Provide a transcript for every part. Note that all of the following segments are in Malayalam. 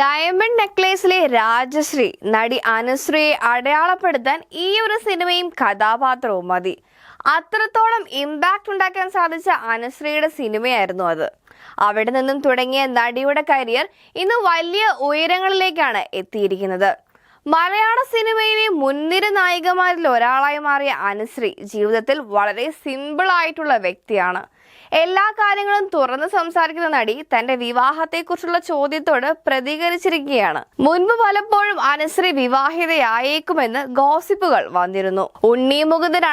ഡയമണ്ട് നെക്ലേസിലെ രാജശ്രീ നടി അനുശ്രീയെ അടയാളപ്പെടുത്താൻ ഈ ഒരു സിനിമയും കഥാപാത്രവും മതി. അത്രത്തോളം ഇമ്പാക്റ്റ് ഉണ്ടാക്കാൻ സാധിച്ച അനുശ്രീയുടെ സിനിമയായിരുന്നു അത്. അവിടെ നിന്നും തുടങ്ങിയ നടിയുടെ കരിയർ ഇന്ന് വലിയ ഉയരങ്ങളിലേക്കാണ് എത്തിയിരിക്കുന്നത്. മലയാള സിനിമയിലെ മുൻനിര നായികമാരിൽ ഒരാളായി മാറിയ അനുശ്രീ ജീവിതത്തിൽ വളരെ സിമ്പിൾ ആയിട്ടുള്ള വ്യക്തിയാണ്. എല്ലാ കാര്യങ്ങളും തുറന്ന് സംസാരിക്കുന്ന നടി തന്റെ വിവാഹത്തെക്കുറിച്ചുള്ള ചോദ്യത്തോട് പ്രതികരിച്ചിരിക്കുകയാണ്. മുൻപ് പലപ്പോഴും അനുശ്രീ വിവാഹിതയായേക്കുമെന്ന് ഗോസിപ്പുകൾ വന്നിരുന്നു. ഉണ്ണി മുകുന്ദൻ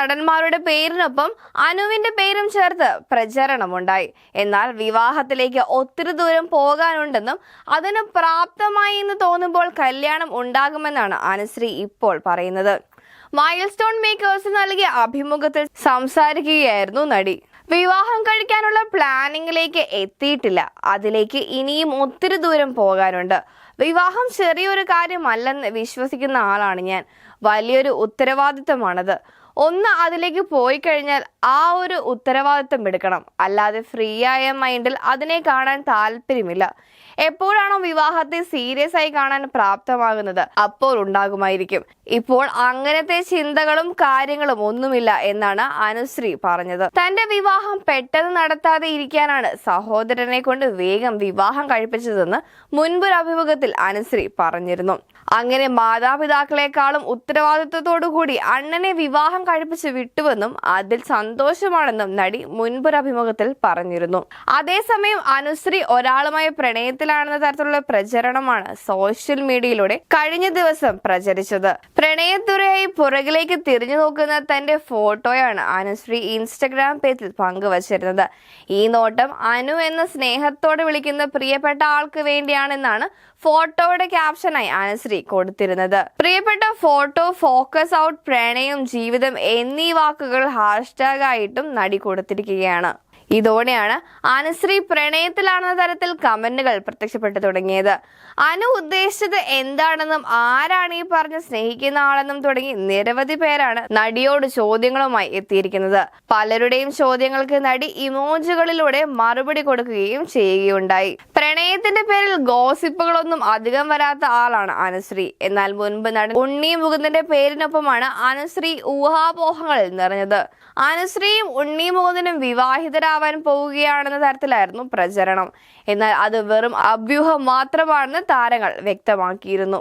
നടന്മാരുടെ പേരിനൊപ്പം അനുവിന്റെ പേരും ചേർത്ത് പ്രചരണമുണ്ടായി. എന്നാൽ വിവാഹത്തിലേക്ക് ഒത്തിരി ദൂരം പോകാനുണ്ടെന്നും അതിന് പ്രാപ്തമായി എന്ന് തോന്നുമ്പോൾ കല്യാണം ഉണ്ടാകുമെന്നാണ് അനുശ്രീ ഇപ്പോൾ പറയുന്നത്. മൈൽ സ്റ്റോൺ മേക്കേഴ്സ് നൽകിയ അഭിമുഖത്തിൽ സംസാരിക്കുകയായിരുന്നു നടി. വിവാഹം കഴിക്കാനുള്ള പ്ലാനിങ്ങിലേക്ക് എത്തിയിട്ടില്ല. അതിലേക്ക് ഇനിയും ഒത്തിരി ദൂരം പോകാനുണ്ട്. വിവാഹം ചെറിയൊരു കാര്യമല്ലെന്ന് വിശ്വസിക്കുന്ന ആളാണ് ഞാൻ. വലിയൊരു ഉത്തരവാദിത്തമാണത്. ഒന്ന് അതിലേക്ക് പോയി കഴിഞ്ഞാൽ ആ ഒരു ഉത്തരവാദിത്വം എടുക്കണം. അല്ലാതെ ഫ്രീ ആയ മൈൻഡിൽ അതിനെ കാണാൻ താല്പര്യമില്ല. എപ്പോഴാണോ വിവാഹത്തെ സീരിയസ് ആയി കാണാൻ പ്രാപ്തമാകുന്നത് അപ്പോൾ ഉണ്ടാകുമായിരിക്കും. ഇപ്പോൾ അങ്ങനത്തെ ചിന്തകളും കാര്യങ്ങളും ഒന്നുമില്ല എന്നാണ് അനുശ്രീ പറഞ്ഞത്. തന്റെ വിവാഹം പെട്ടെന്ന് നടത്താതെ ഇരിക്കാനാണ് സഹോദരനെ കൊണ്ട് വേഗം വിവാഹം കഴിപ്പിച്ചതെന്ന് മുൻപൊരു അഭിമുഖത്തിൽ അനുശ്രീ പറഞ്ഞിരുന്നു. അങ്ങനെ മാതാപിതാക്കളെക്കാളും ഉത്തരവാദിത്വത്തോടുകൂടി അണ്ണനെ വിവാഹം കഴിപ്പിച്ച് വിട്ടുവെന്നും അതിൽ സന്തോഷമാണെന്നും നടി മുൻപൊരഭിമുഖത്തിൽ പറഞ്ഞിരുന്നു. അതേസമയം അനുശ്രീ ഒരാളുമായി പ്രണയത്തിലാണെന്ന തരത്തിലുള്ള പ്രചരണമാണ് സോഷ്യൽ മീഡിയയിലൂടെ കഴിഞ്ഞ ദിവസം പ്രചരിച്ചത്. പ്രണയത്തുരയായി പുറകിലേക്ക് തിരിഞ്ഞു നോക്കുന്ന തന്റെ ഫോട്ടോയാണ് അനുശ്രീ ഇൻസ്റ്റഗ്രാം പേജിൽ പങ്കുവച്ചിരുന്നത്. ഈ നോട്ടം അനു എന്ന സ്നേഹത്തോടെ വിളിക്കുന്ന പ്രിയപ്പെട്ട ആൾക്ക് വേണ്ടിയാണെന്നാണ് ഫോട്ടോയുടെ ക്യാപ്ഷനായി അനുശ്രീ കൊടുത്തിരുന്നത്. പ്രിയപ്പെട്ട ഫോട്ടോ ഫോക്കസ് ഔട്ട് പ്രണയം ജീവിതം എന്നീ വാക്കുകൾ ഹാഷ്ടാഗ് ആയിട്ടും നടി കൊടുത്തിരിക്കുകയാണ്. ഇതോടെയാണ് അനുശ്രീ പ്രണയത്തിലാണെന്ന തരത്തിൽ കമന്റുകൾ പ്രത്യക്ഷപ്പെട്ടു തുടങ്ങിയത്. അനു ഉദ്ദേശിച്ചത് എന്താണെന്നും ആരാണ് ഈ പറഞ്ഞ് സ്നേഹിക്കുന്ന ആളെന്നും തുടങ്ങി നിരവധി പേരാണ് നടിയോട് ചോദ്യങ്ങളുമായി എത്തിയിരിക്കുന്നത്. പലരുടെയും ചോദ്യങ്ങൾക്ക് നടി ഇമോജുകളിലൂടെ മറുപടി കൊടുക്കുകയും ചെയ്യുകയുണ്ടായി. പ്രണയത്തിന്റെ പേരിൽ ഗോസിപ്പുകളൊന്നും അധികം വരാത്ത ആളാണ് അനുശ്രീ. എന്നാൽ മുൻപ് നടൻ ഉണ്ണി മുകുന്ദന്റെ പേരിനൊപ്പമാണ് അനുശ്രീ ഊഹാപോഹങ്ങളിൽ നിറഞ്ഞത്. അനുശ്രീയും ഉണ്ണി മുകുന്ദനും വിവാഹിതരാവാൻ പോവുകയാണെന്ന തരത്തിലായിരുന്നു പ്രചരണം. എന്നാൽ അത് വെറും അഭ്യൂഹം മാത്രമാണെന്ന് താരങ്ങൾ വ്യക്തമാക്കിയിരുന്നു.